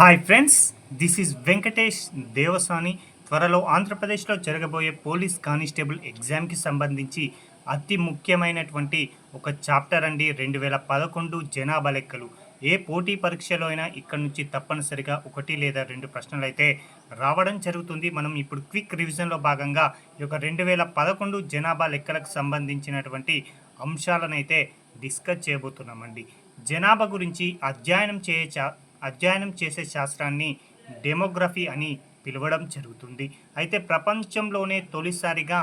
Hi friends this is Venkatesh Devasani త్వరలో ఆంధ్రప్రదేశ్లో జరగబోయే పోలీస్ కానిస్టేబుల్ ఎగ్జామ్కి సంబంధించి అతి ముఖ్యమైనటువంటి ఒక చాప్టర్ అండి. రెండు వేల పదకొండు జనాభా లెక్కలు. ఏ పోటీ పరీక్షలో అయినా ఇక్కడ నుంచి తప్పనిసరిగా ఒకటి లేదా రెండు ప్రశ్నలు అయితే రావడం జరుగుతుంది. మనం ఇప్పుడు క్విక్ రివిజన్లో భాగంగా ఈ యొక్క రెండు వేల పదకొండు జనాభా లెక్కలకు సంబంధించినటువంటి అంశాలనైతే డిస్కస్ చేయబోతున్నామండి. జనాభా గురించి అధ్యయనం చేయ అధ్యయనం చేసే శాస్త్రాన్ని డెమోగ్రఫీ అని పిలవడం జరుగుతుంది. అయితే ప్రపంచంలోనే తొలిసారిగా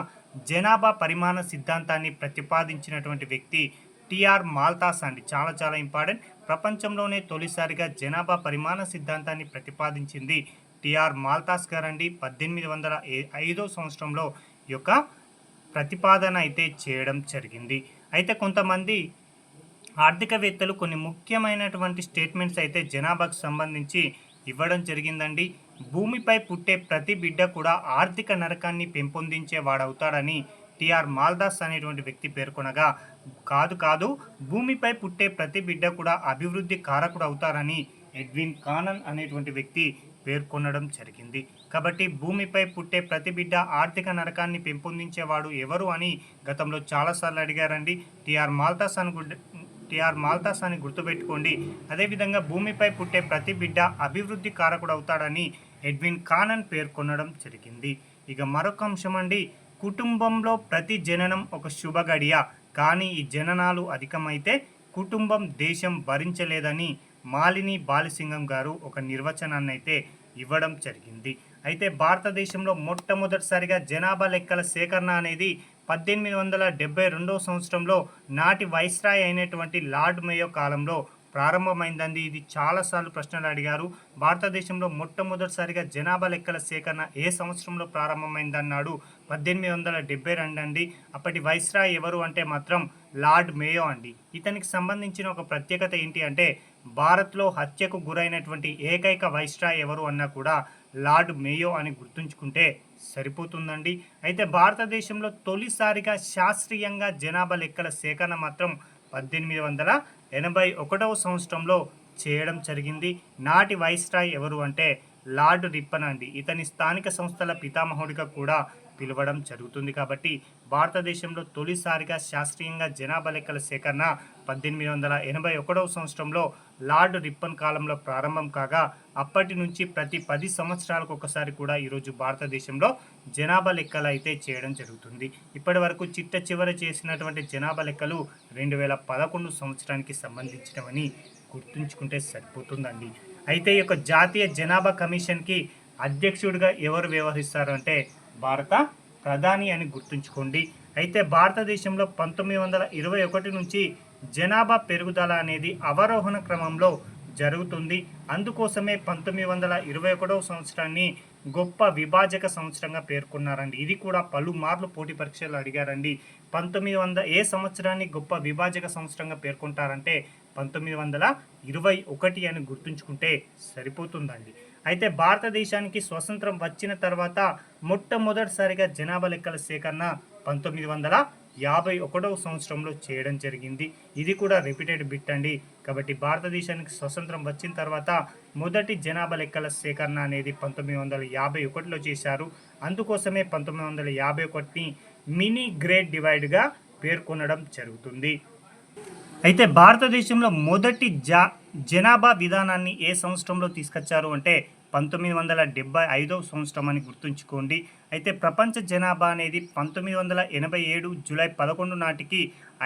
జనాభా పరిమాణ సిద్ధాంతాన్ని ప్రతిపాదించినటువంటి వ్యక్తి టిఆర్ మాల్తాస్ అండి. చాలా చాలా ఇంపార్టెంట్. ప్రపంచంలోనే తొలిసారిగా జనాభా పరిమాణ సిద్ధాంతాన్ని ప్రతిపాదించింది టిఆర్ మాల్తాస్ గారండి. పద్దెనిమిది వందల ఐదో సంవత్సరంలో యొక్క ప్రతిపాదన అయితే చేయడం జరిగింది. అయితే కొంతమంది ఆర్థికవేత్తలు కొన్ని ముఖ్యమైనటువంటి స్టేట్మెంట్స్ అయితే జనాభాకు సంబంధించి ఇవ్వడం జరిగిందండి. భూమిపై పుట్టే ప్రతి బిడ్డ కూడా ఆర్థిక నరకాన్ని పెంపొందించే వాడవుతాడని టిఆర్ మాల్దాస్ అనేటువంటి వ్యక్తి పేర్కొనగా కాదు కాదు భూమిపై పుట్టే ప్రతి బిడ్డ కూడా అభివృద్ధి కారకుడు అవుతారని ఎడ్విన్ కానన్ అనేటువంటి వ్యక్తి పేర్కొనడం జరిగింది. కాబట్టి భూమిపై పుట్టే ప్రతి బిడ్డ ఆర్థిక నరకాన్ని పెంపొందించేవాడు ఎవరు అని గతంలో చాలాసార్లు అడిగారండి. టిఆర్ మాల్దాస్ అని గుడ్- టిఆర్ మాల్తాస్ అని గుర్తుపెట్టుకోండి. అదేవిధంగా భూమిపై పుట్టే ప్రతి బిడ్డ అభివృద్ధి కారకుడు అవుతాడని ఎడ్విన్ కానన్ పేర్కొనడం జరిగింది. ఇక మరొక అంశం అండి కుటుంబంలో ప్రతి జననం ఒక శుభ గడియ కానీ ఈ జననాలు అధికమైతే కుటుంబం దేశం భరించలేదని మాలిని బాలసింగం గారు ఒక నిర్వచనాన్ని అయితే ఇవ్వడం జరిగింది. అయితే భారతదేశంలో మొట్టమొదటిసారిగా జనాభా లెక్కల సేకరణ అనేది పద్దెనిమిది వందల డెబ్బై రెండవ సంవత్సరంలో నాటి వైస్రాయ్ అయినటువంటి లార్డ్ మేయో కాలంలో ప్రారంభమైందండి. ఇది చాలాసార్లు ప్రశ్నలు అడిగారు. భారతదేశంలో మొట్టమొదటిసారిగా జనాభా లెక్కల సేకరణ ఏ సంవత్సరంలో ప్రారంభమైందన్నాడు పద్దెనిమిది వందల డెబ్బై రెండు అండి. అప్పటి వైస్రాయ్ ఎవరు అంటే మాత్రం లార్డ్ మేయో అండి. ఇతనికి సంబంధించిన ఒక ప్రత్యేకత ఏంటి అంటే భారత్లో హత్యకు గురైనటువంటి ఏకైక వైస్రాయ్ ఎవరు అన్నా కూడా లార్డ్ మేయో అని గుర్తుంచుకుంటే సరిపోతుందండి. అయితే భారతదేశంలో తొలిసారిగా శాస్త్రీయంగా జనాభా లెక్కల సేకరణ మాత్రం పద్దెనిమిది వందల ఎనభై ఒకటవ సంవత్సరంలో చేయడం జరిగింది. నాటి వైస్రాయ్ ఎవరు అంటే లార్డ్ రిప్పన్ అండి. ఇతని స్థానిక సంస్థల పితామహుడిగా కూడా పిలవడం జరుగుతుంది కాబట్టి భారతదేశంలో తొలిసారిగా శాస్త్రీయంగా జనాభా లెక్కల సేకరణ పద్దెనిమిది వందల ఎనభై ఒకటవ సంవత్సరంలో లార్డ్ రిప్పన్ కాలంలో ప్రారంభం కాగా అప్పటి నుంచి ప్రతి పది సంవత్సరాలకు ఒకసారి కూడా ఈరోజు భారతదేశంలో జనాభా లెక్కలు అయితే చేయడం జరుగుతుంది. ఇప్పటి వరకు చిట్ట చివర చేసినటువంటి జనాభా లెక్కలు రెండు వేల పదకొండు సంవత్సరానికి సంబంధించినవని గుర్తుంచుకుంటే సరిపోతుందండి. అయితే ఈ యొక్క జాతీయ జనాభా కమిషన్కి అధ్యక్షుడిగా ఎవరు వ్యవహరిస్తారు అంటే భారత ప్రధాని అని గుర్తుంచుకోండి. అయితే భారతదేశంలో పంతొమ్మిది వందల ఇరవై ఒకటి నుంచి జనాభా పెరుగుదల అనేది అవరోహణ క్రమంలో జరుగుతుంది. అందుకోసమే పంతొమ్మిది వందల ఇరవై ఒకటవ సంవత్సరాన్ని గొప్ప విభాజక సంవత్సరంగా పేర్కొన్నారండి. ఇది కూడా పలుమార్లు పోటీ పరీక్షలు అడిగారండి. పంతొమ్మిది వందల ఏ సంవత్సరాన్ని గొప్ప విభాజక సంవత్సరంగా పేర్కొంటారంటే పంతొమ్మిది వందల ఇరవై ఒకటి అని గుర్తుంచుకుంటే సరిపోతుందండి. అయితే భారతదేశానికి స్వతంత్రం వచ్చిన తర్వాత మొట్టమొదటిసారిగా జనాభా లెక్కల సేకరణ పంతొమ్మిది వందల యాభై ఒకటవ సంవత్సరంలో చేయడం జరిగింది. ఇది కూడా రిపీటెడ్ బిట్ అండి. కాబట్టి భారతదేశానికి స్వతంత్రం వచ్చిన తర్వాత మొదటి జనాభా లెక్కల సేకరణ అనేది పంతొమ్మిది వందల యాభై ఒకటిలో చేశారు. అందుకోసమే పంతొమ్మిది వందల యాభై ఒకటిని మినీ గ్రేడ్ డివైడ్గా పేర్కొనడం జరుగుతుంది. అయితే భారతదేశంలో మొదటి జా జనాభా విధానాన్ని ఏ సంవత్సరంలో తీసుకొచ్చారు అంటే పంతొమ్మిది వందల డెబ్బై ఐదవ సంవత్సరం అని గుర్తుంచుకోండి. అయితే ప్రపంచ జనాభా అనేది పంతొమ్మిది వందల ఎనభై ఏడు జూలై పదకొండు నాటికి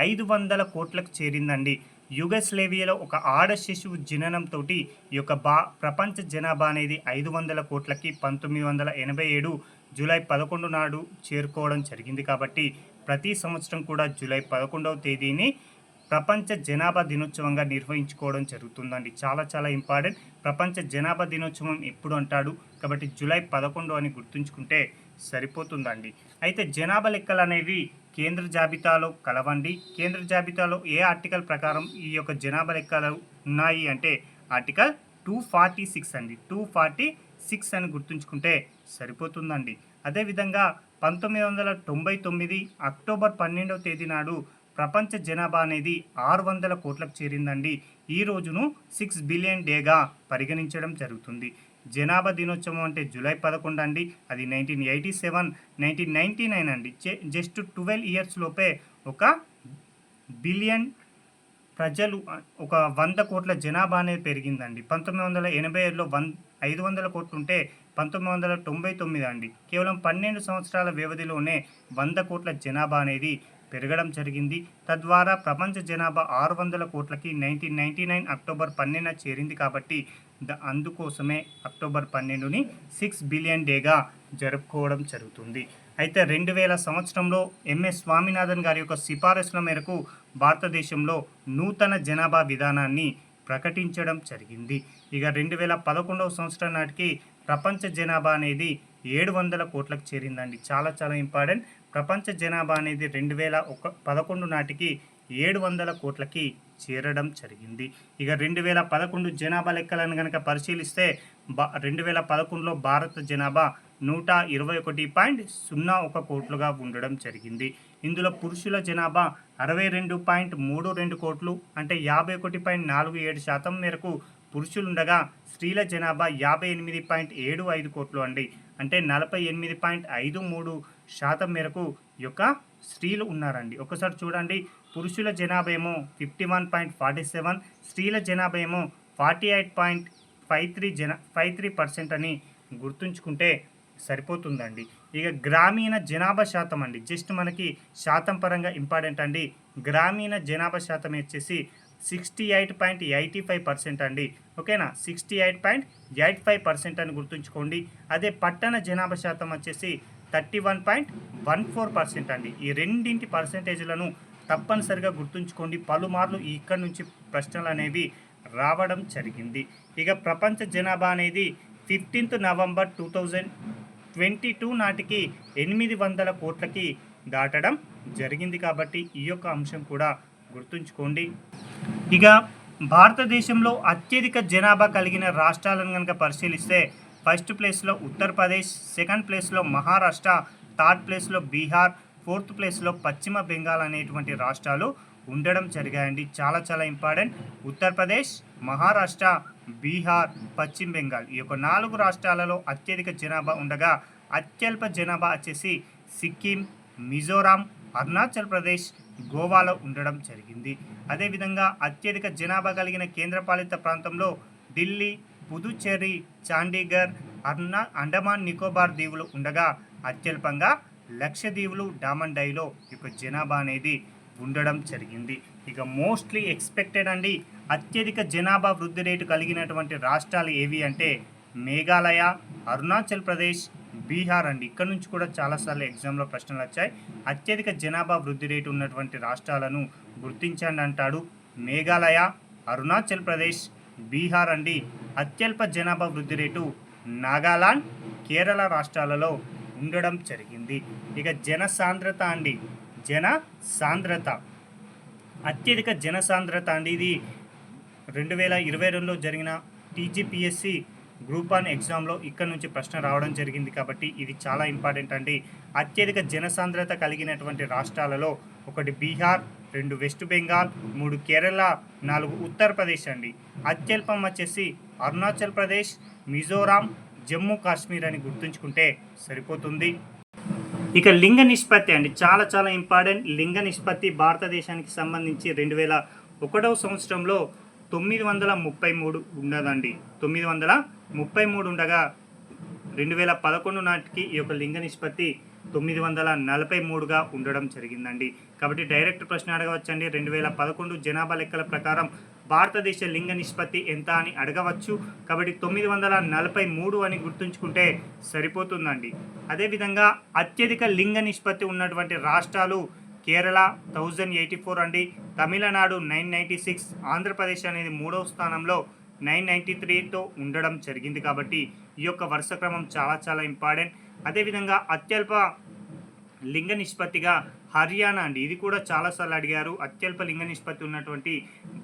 ఐదు వందల కోట్లకు చేరిందండి. యుగస్లేవియాలో ఒక ఆడ శిశువు జననంతో ఈ యొక్క బా ప్రపంచ జనాభా అనేది ఐదు వందల కోట్లకి పంతొమ్మిది వందల ఎనభై ఏడు జూలై పదకొండు నాడు చేరుకోవడం జరిగింది కాబట్టి ప్రతి సంవత్సరం కూడా జూలై పదకొండవ తేదీని ప్రపంచ జనాభా దినోత్సవంగా నిర్వహించుకోవడం జరుగుతుందండి. చాలా చాలా ఇంపార్టెంట్. ప్రపంచ జనాభా దినోత్సవం ఎప్పుడు అంటాడు? కాబట్టి జూలై పదకొండు అని గుర్తుంచుకుంటే సరిపోతుందండి. అయితే జనాభా లెక్కలు అనేవి కేంద్ర జాబితాలో కలవండి. కేంద్ర జాబితాలో ఏ ఆర్టికల్ ప్రకారం ఈ యొక్క జనాభా లెక్కలు ఉన్నాయి అంటే ఆర్టికల్ టూ ఫార్టీ సిక్స్ అండి. టూ ఫార్టీ సిక్స్ అని గుర్తుంచుకుంటే సరిపోతుందండి. అదేవిధంగా పంతొమ్మిది వందల తొంభై తొమ్మిది అక్టోబర్ పన్నెండవ తేదీ నాడు ప్రపంచ జనాభా అనేది ఆరు వందల కోట్లకు చేరిందండి. ఈ రోజును సిక్స్ బిలియన్ డేగా పరిగణించడం జరుగుతుంది. జనాభా దినోత్సవం అంటే జూలై పదకొండు అండి. అది nineteen eighty seven nineteen ninety nine అండి. జస్ట్ ట్వెల్వ్ ఇయర్స్ లోపే ఒక బిలియన్ ప్రజలు ఒక వంద కోట్ల జనాభా అనేది పెరిగిందండి. పంతొమ్మిది వందల ఎనభై ఏడులో వన్ ఐదు వందల కోట్లు ఉంటే పంతొమ్మిది వందల తొంభై తొమ్మిది అండి. కేవలం పన్నెండు సంవత్సరాల వ్యవధిలోనే వంద కోట్ల జనాభా అనేది పెరగడం జరిగింది. తద్వారా ప్రపంచ జనాభా ఆరు వందల కోట్లకి నైన్టీన్ నైన్టీ నైన్ అక్టోబర్ పన్నెండున చేరింది కాబట్టి ద అందుకోసమే అక్టోబర్ పన్నెండుని సిక్స్ బిలియన్ డేగా జరుపుకోవడం జరుగుతుంది. అయితే రెండు వేల సంవత్సరంలో ఎంఎస్ స్వామినాథన్ గారి యొక్క సిఫారసుల మేరకు భారతదేశంలో నూతన జనాభా విధానాన్ని ప్రకటించడం జరిగింది. ఇక రెండు వేల పదకొండవ సంవత్సరం నాటికి ప్రపంచ జనాభా అనేది ఏడు వందల కోట్లకు చేరిందండి. చాలా చాలా ఇంపార్టెంట్. ప్రపంచ జనాభా అనేది రెండు వేల ఒక పదకొండు నాటికి ఏడు వందల కోట్లకి చేరడం జరిగింది. ఇక రెండు వేల పదకొండు జనాభా లెక్కలను కనుక పరిశీలిస్తే బా రెండు వేల పదకొండులో భారత జనాభా నూట ఇరవై ఒకటి పాయింట్ సున్నా ఒక కోట్లుగా ఉండడం జరిగింది. ఇందులో పురుషుల జనాభా అరవై రెండు పాయింట్ మూడు రెండు కోట్లు అంటే యాభై ఒకటి పాయింట్ నాలుగు ఏడు శాతం మేరకు పురుషులుండగా స్త్రీల జనాభా యాభై ఎనిమిది పాయింట్ ఏడు ఐదు కోట్లు అండి. అంటే నలభై ఎనిమిది పాయింట్ ఐదు మూడు శాతం మేరకు యొక్క స్త్రీలు ఉన్నారండి. ఒకసారి చూడండి. పురుషుల జనాభా ఏమో fifty one point forty seven స్త్రీల జనాభా ఏమో forty eight point five three జన ఫైవ్ త్రీ పర్సెంట్ అని గుర్తుంచుకుంటే సరిపోతుందండి. ఇక గ్రామీణ జనాభా శాతం అండి. జస్ట్ మనకి శాతం పరంగా ఇంపార్టెంట్ అండి. గ్రామీణ జనాభా శాతం వచ్చేసి sixty eight point eighty five percent అండి. ఓకేనా? Sixty eight point eight five percent అని గుర్తుంచుకోండి. అదే పట్టణ జనాభా శాతం వచ్చేసి thirty one point one four percent అండి. ఈ రెండింటి పర్సెంటేజ్లను తప్పనిసరిగా గుర్తుంచుకోండి. పలుమార్లు ఇక్కడి నుంచి ప్రశ్నలు అనేవి రావడం జరిగింది. ఇక ప్రపంచ జనాభా అనేది fifteenth November two thousand twenty two నాటికి ఎనిమిది వందల కోట్లకి దాటడం జరిగింది కాబట్టి ఈ యొక్క అంశం కూడా గుర్తుంచుకోండి. ఇక భారతదేశంలో అత్యధిక జనాభా కలిగిన రాష్ట్రాలను కనుక పరిశీలిస్తే ఫస్ట్ ప్లేస్లో ఉత్తరప్రదేశ్ సెకండ్ ప్లేస్లో మహారాష్ట్ర థర్డ్ ప్లేస్లో బీహార్ ఫోర్త్ ప్లేస్లో పశ్చిమ బెంగాల్ అనేటువంటి రాష్ట్రాలు ఉండడం జరిగాయండి. చాలా చాలా ఇంపార్టెంట్. ఉత్తరప్రదేశ్ మహారాష్ట్ర బీహార్ పశ్చిమ బెంగాల్ ఈ యొక్క నాలుగు రాష్ట్రాలలో అత్యధిక జనాభా ఉండగా అత్యల్ప జనాభా వచ్చేసి సిక్కిం మిజోరాం అరుణాచల్ ప్రదేశ్ గోవాలో ఉండడం జరిగింది. అదేవిధంగా అత్యధిక జనాభా కలిగిన కేంద్రపాలిత ప్రాంతంలో ఢిల్లీ పుదుచ్చేరి చాండీగర్ అర్నా అండమాన్ నికోబార్ దీవులు ఉండగా అత్యల్పంగా లక్షద్వీపులు డామండైలో ఇప్పుడు జనాభా అనేది ఉండడం జరిగింది. ఇక మోస్ట్లీ ఎక్స్పెక్టెడ్ అండి అత్యధిక జనాభా వృద్ధి రేటు కలిగినటువంటి రాష్ట్రాలు ఏవి అంటే మేఘాలయ అరుణాచల్ ప్రదేశ్ బీహార్ అండి. ఇక్కడ నుంచి కూడా చాలాసార్లు ఎగ్జామ్లో ప్రశ్నలు వచ్చాయి. అత్యధిక జనాభా వృద్ధి రేటు ఉన్నటువంటి రాష్ట్రాలను గుర్తించండి అంటాడు మేఘాలయ అరుణాచల్ ప్రదేశ్ బీహార్ అండి అత్యల్ప జనాభా వృద్ధి రేటు నాగాలాండ్ కేరళ రాష్ట్రాలలో ఉండడం జరిగింది. ఇక జన సాంద్రత అండి. జన సాంద్రత అత్యధిక జన సాంద్రత అండి ఇది. రెండు వేల ఇరవై రెండులో జరిగిన టీజీపీఎస్సి గ్రూప్ వన్ ఎగ్జామ్లో ఇక్కడ నుంచి ప్రశ్న రావడం జరిగింది కాబట్టి ఇది చాలా ఇంపార్టెంట్ అండి. అత్యధిక జనసాంద్రత కలిగినటువంటి రాష్ట్రాలలో ఒకటి బీహార్ రెండు వెస్ట్ బెంగాల్ మూడు కేరళ నాలుగు ఉత్తరప్రదేశ్ అండి. అత్యల్పం వచ్చేసి అరుణాచల్ ప్రదేశ్ మిజోరాం జమ్మూ కాశ్మీర్ అని గుర్తుంచుకుంటే సరిపోతుంది. ఇక లింగ నిష్పత్తి అండి. చాలా చాలా ఇంపార్టెంట్. లింగ నిష్పత్తి భారతదేశానికి సంబంధించి రెండు వేల ఒకటవ సంవత్సరంలో తొమ్మిది వందల ముప్పై మూడు ఉన్నదండి తొమ్మిది వందల ముప్పై మూడు ఉండగా రెండు వేల పదకొండు నాటికి ఈ యొక్క లింగ నిష్పత్తి తొమ్మిది వందల నలభై మూడుగా ఉండడం జరిగిందండి. కాబట్టి డైరెక్ట్ ప్రశ్న అడగవచ్చండి. రెండు వేల పదకొండు జనాభా లెక్కల ప్రకారం భారతదేశ లింగ నిష్పత్తి ఎంత అని అడగవచ్చు. కాబట్టి తొమ్మిది వందల నలభై మూడు అని గుర్తుంచుకుంటే సరిపోతుందండి. అదేవిధంగా అత్యధిక లింగ నిష్పత్తి ఉన్నటువంటి రాష్ట్రాలు కేరళ థౌజండ్ ఎయిటీ ఫోర్ అండి. Tamil Nadu nine ninety six. Andhra Pradesh అనేది మూడవ స్థానంలో నైన్ నైంటీ త్రీతో ఉండడం జరిగింది. కాబట్టి ఈ యొక్క వరుస క్రమం చాలా చాలా ఇంపార్టెంట్. అదేవిధంగా అత్యల్ప లింగ నిష్పత్తిగా హర్యానా అండి. ఇది కూడా చాలాసార్లు అడిగారు. అత్యల్ప లింగ నిష్పత్తి ఉన్నటువంటి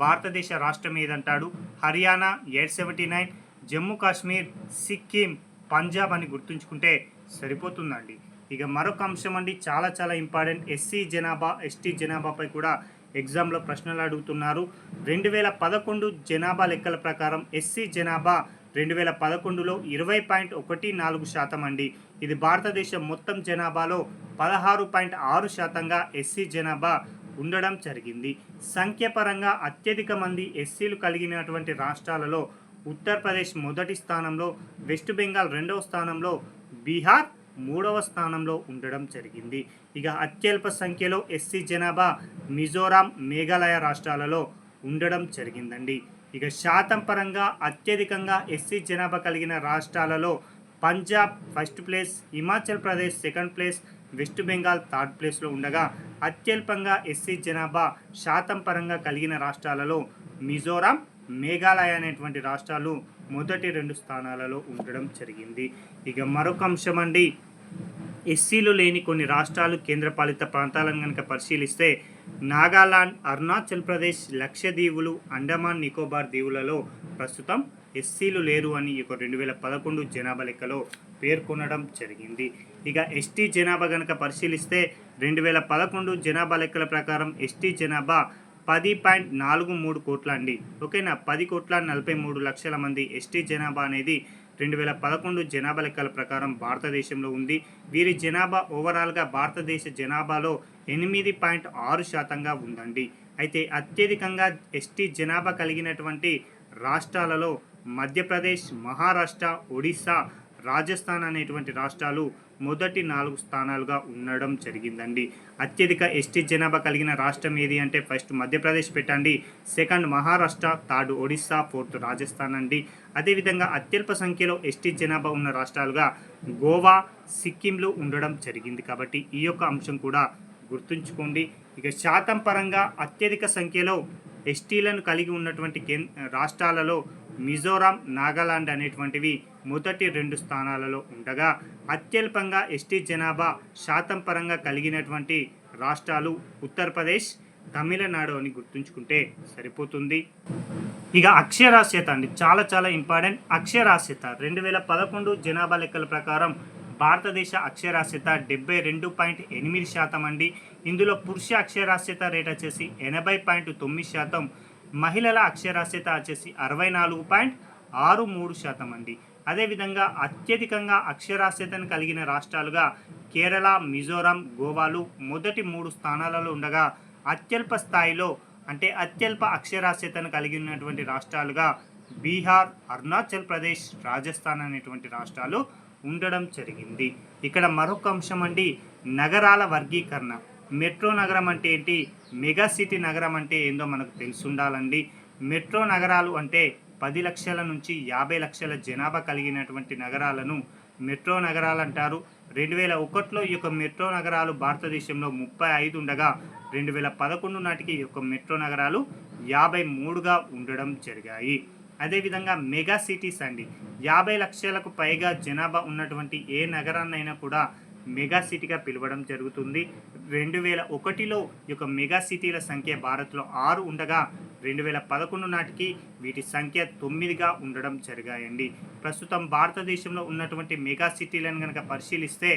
భారతదేశ రాష్ట్రం ఏదంటాడు? Haryana eight seventy nine Jammu Kashmir Sikkim Punjab అని గుర్తుంచుకుంటే సరిపోతుందండి. ఇక మరొక అంశం అండి చాలా చాలా ఇంపార్టెంట్. ఎస్సీ జనాభా ఎస్టీ జనాభాపై కూడా ఎగ్జామ్లో ప్రశ్నలు అడుగుతున్నారు. రెండు వేల పదకొండు జనాభా లెక్కల ప్రకారం ఎస్సీ జనాభా రెండు వేల పదకొండులో ఇరవై పాయింట్ ఒకటి నాలుగు శాతం అండి. ఇది భారతదేశం మొత్తం జనాభాలో పదహారు పాయింట్ ఆరు శాతంగా ఎస్సీ జనాభా ఉండడం జరిగింది. సంఖ్యపరంగా అత్యధిక మంది ఎస్సీలు కలిగినటువంటి రాష్ట్రాలలో ఉత్తరప్రదేశ్ మొదటి స్థానంలో వెస్ట్ బెంగాల్ రెండవ స్థానంలో బీహార్ మూడవ స్థానంలో ఉండడం జరిగింది. ఇక అత్యల్ప సంఖ్యలో ఎస్సీ జనాభా మిజోరాం మేఘాలయ రాష్ట్రాలలో ఉండడం జరిగిందండి. ఇక శాతం పరంగా అత్యధికంగా ఎస్సీ జనాభా కలిగిన రాష్ట్రాలలో Punjab first place Himachal Pradesh second place West Bengal third ప్లేస్లో ఉండగా అత్యల్పంగా ఎస్సీ జనాభా శాతం పరంగా కలిగిన రాష్ట్రాలలో మిజోరాం మేఘాలయ అనేటువంటి రాష్ట్రాలు మొదటి రెండు స్థానాలలో ఉండడం జరిగింది. ఇక మరొక అంశం అండి ఎస్సీలు లేని కొన్ని రాష్ట్రాలు కేంద్రపాలిత ప్రాంతాలను కనుక పరిశీలిస్తే నాగాలాండ్ అరుణాచల్ ప్రదేశ్ లక్షద్వీపులు అండమాన్ నికోబార్ దీవులలో ప్రస్తుతం ఎస్సీలు లేరు అని ఈ రెండు వేల పదకొండు జనాభా లెక్కలో పేర్కొనడం జరిగింది. ఇక ఎస్టీ జనాభా కనుక పరిశీలిస్తే రెండు వేల పదకొండు జనాభా లెక్కల ప్రకారం ఎస్టీ జనాభా పది పాయింట్ నాలుగు మూడు కోట్ల అండి. ఓకేనా? పది కోట్ల నలభై మూడు లక్షల మంది ఎస్టీ జనాభా అనేది రెండు వేల పదకొండు జనాభా లెక్కల ప్రకారం భారతదేశంలో ఉంది. వీరి జనాభా ఓవరాల్గా భారతదేశ జనాభాలో ఎనిమిది పాయింట్ ఆరు శాతంగా ఉందండి. అయితే అత్యధికంగా ఎస్టీ జనాభా కలిగినటువంటి రాష్ట్రాలలో మధ్యప్రదేశ్ మహారాష్ట్ర ఒడిశా రాజస్థాన్ అనేటువంటి రాష్ట్రాలు మొదటి నాలుగు స్థానాలుగా ఉండడం జరిగిందండి. అత్యధిక ఎస్టీ జనాభా కలిగిన రాష్ట్రం ఏది అంటే ఫస్ట్ మధ్యప్రదేశ్ పెట్టండి second Maharashtra third Odisha fourth Rajasthan అండి. అదేవిధంగా అత్యల్ప సంఖ్యలో ఎస్టీ జనాభా ఉన్న రాష్ట్రాలుగా గోవా సిక్కింలు ఉండడం జరిగింది కాబట్టి ఈ యొక్క అంశం కూడా గుర్తుంచుకోండి. ఇక శాతం పరంగా అత్యధిక సంఖ్యలో ఎస్టీలను కలిగి ఉన్నటువంటి కేం రాష్ట్రాలలో మిజోరాం నాగాలాండ్ అనేటువంటివి మొదటి రెండు స్థానాలలో ఉండగా అత్యల్పంగా ఎస్టీ జనాభా శాతం పరంగా కలిగినటువంటి రాష్ట్రాలు ఉత్తరప్రదేశ్ తమిళనాడు అని గుర్తుంచుకుంటే సరిపోతుంది. ఇక అక్షరాస్యత అండి. చాలా చాలా ఇంపార్టెంట్. అక్షరాస్యత రెండు వేల పదకొండు జనాభా లెక్కల ప్రకారం భారతదేశ అక్షరాస్యత డెబ్బై రెండు పాయింట్ ఎనిమిది శాతం అండి. ఇందులో పురుష అక్షరాస్యత రేట్ వచ్చేసి ఎనభై పాయింట్ తొమ్మిది శాతం మహిళల అక్షరాస్యత వచ్చేసి అరవై నాలుగు పాయింట్ ఆరు మూడు శాతం అండి. అదేవిధంగా అత్యధికంగా అక్షరాస్యతను కలిగిన రాష్ట్రాలుగా కేరళ మిజోరాం గోవాలు మొదటి మూడు స్థానాలలో ఉండగా అత్యల్ప స్థాయిలో అంటే అత్యల్ప అక్షరాస్యతను కలిగి ఉన్నటువంటి రాష్ట్రాలుగా బీహార్ అరుణాచల్ ప్రదేశ్ రాజస్థాన్ అనేటువంటి రాష్ట్రాలు ఉండడం జరిగింది. ఇక్కడ మరొక అంశం అండి నగరాల వర్గీకరణ. మెట్రో నగరం అంటే ఏంటి? మెగా సిటీ నగరం అంటే ఏందో మనకు తెలుసుండాలండి. మెట్రో నగరాలు అంటే పది లక్షల నుంచి యాభై లక్షల జనాభా కలిగినటువంటి నగరాలను మెట్రో నగరాలు అంటారు. రెండు వేల ఒకటిలో ఈ యొక్క మెట్రో నగరాలు భారతదేశంలో ముప్పై ఐదు ఉండగా రెండు వేల పదకొండు నాటికి ఈ యొక్క మెట్రో నగరాలు యాభై మూడుగా ఉండడం జరిగాయి. అదేవిధంగా మెగా సిటీస్ అండి. యాభై లక్షలకు పైగా జనాభా ఉన్నటువంటి ఏ నగరాన్నైనా కూడా మెగా సిటీగా పిలవడం జరుగుతుంది. రెండు వేల ఒకటిలో ఈ యొక్క మెగా సిటీల సంఖ్య భారత్లో ఆరు ఉండగా రెండు వేల పదకొండు నాటికి వీటి సంఖ్య తొమ్మిదిగా ఉండడం జరిగాయండి. ప్రస్తుతం భారతదేశంలో ఉన్నటువంటి మెగా సిటీలను కనుక పరిశీలిస్తే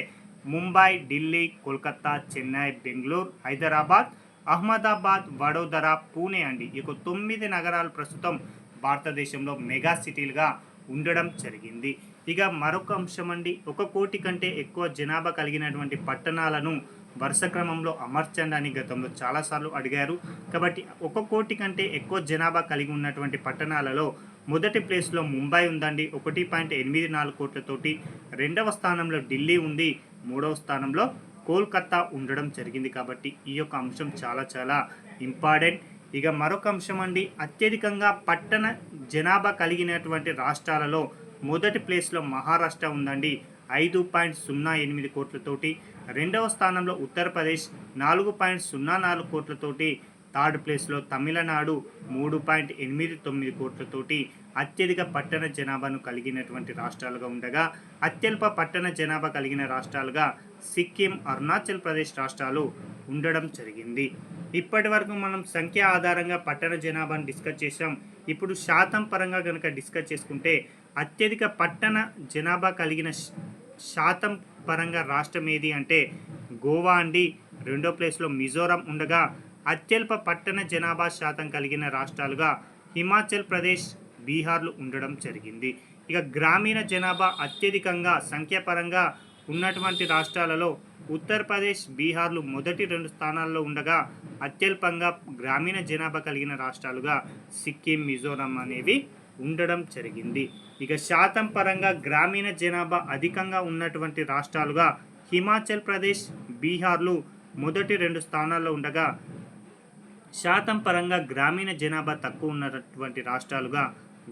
ముంబై ఢిల్లీ కోల్కత్తా చెన్నై బెంగళూరు హైదరాబాద్ అహ్మదాబాద్ వడోదర పూణే అండి. ఈ యొక్క తొమ్మిది నగరాలు ప్రస్తుతం భారతదేశంలో మెగా సిటీలుగా ఉండడం జరిగింది. ఇక మరొక అంశం అండి ఒక కోటి కంటే ఎక్కువ జనాభా కలిగినటువంటి పట్టణాలను వరుస క్రమంలో అమర్చండి అని గతంలో చాలాసార్లు అడిగారు. కాబట్టి ఒక కోటి కంటే ఎక్కువ జనాభా కలిగి ఉన్నటువంటి పట్టణాలలో మొదటి ప్లేస్లో ముంబై ఉందండి. ఒకటి పాయింట్ ఎనిమిది నాలుగు కోట్లతోటి రెండవ స్థానంలో ఢిల్లీ ఉంది. మూడవ స్థానంలో కోల్కతా ఉండడం జరిగింది. కాబట్టి ఈ యొక్క అంశం చాలా చాలా ఇంపార్టెంట్. ఇక మరొక అంశం అండి అత్యధికంగా పట్టణ జనాభా కలిగినటువంటి రాష్ట్రాలలో మొదటి ప్లేస్లో మహారాష్ట్ర ఉందండి. ఐదు పాయింట్ సున్నా ఎనిమిది కోట్లతోటి రెండవ స్థానంలో ఉత్తరప్రదేశ్ నాలుగు పాయింట్ సున్నా నాలుగు కోట్లతోటి థర్డ్ ప్లేస్లో తమిళనాడు మూడు పాయింట్ ఎనిమిది తొమ్మిది కోట్లతోటి అత్యధిక పట్టణ జనాభాను కలిగినటువంటి రాష్ట్రాలుగా ఉండగా అత్యల్ప పట్టణ జనాభా కలిగిన రాష్ట్రాలుగా సిక్కిం అరుణాచల్ ప్రదేశ్ రాష్ట్రాలు ఉండడం జరిగింది. ఇప్పటి వరకు మనం సంఖ్య ఆధారంగా పట్టణ జనాభాను డిస్కస్ చేసాం ఇప్పుడు శాతం పరంగా కనుక డిస్కస్ చేసుకుంటే అత్యధిక పట్టణ జనాభా కలిగిన శాతం పరంగా రాష్ట్రం ఏది అంటే గోవా అండి. రెండో ప్లేస్లో మిజోరం ఉండగా అత్యల్ప పట్టణ జనాభా శాతం కలిగిన రాష్ట్రాలుగా హిమాచల్ ప్రదేశ్ బీహార్లు ఉండడం జరిగింది. ఇక గ్రామీణ జనాభా అత్యధికంగా సంఖ్యాపరంగా ఉన్నటువంటి రాష్ట్రాలలో ఉత్తరప్రదేశ్ బీహార్లు మొదటి రెండు స్థానాల్లో ఉండగా అత్యల్పంగా గ్రామీణ జనాభా కలిగిన రాష్ట్రాలుగా సిక్కిం మిజోరం అనేవి ఉండడం జరిగింది. ఇక శాతం పరంగా గ్రామీణ జనాభా అధికంగా ఉన్నటువంటి రాష్ట్రాలుగా హిమాచల్ ప్రదేశ్ బీహార్లు మొదటి రెండు స్థానాల్లో ఉండగా శాతం పరంగా గ్రామీణ జనాభా తక్కువ ఉన్నటువంటి రాష్ట్రాలుగా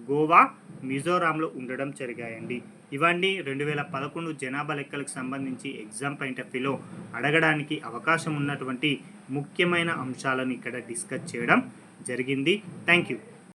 గోవా మిజోరాంలో ఉండడం జరిగాయండి. ఇవన్నీ రెండు వేల పదకొండు జనాభా లెక్కలకు సంబంధించి ఎగ్జామ్ పాయింట్ ఆఫ్ వ్యూలో అడగడానికి అవకాశం ఉన్నటువంటి ముఖ్యమైన అంశాలను ఇక్కడ డిస్కస్ చేయడం జరిగింది. Thank you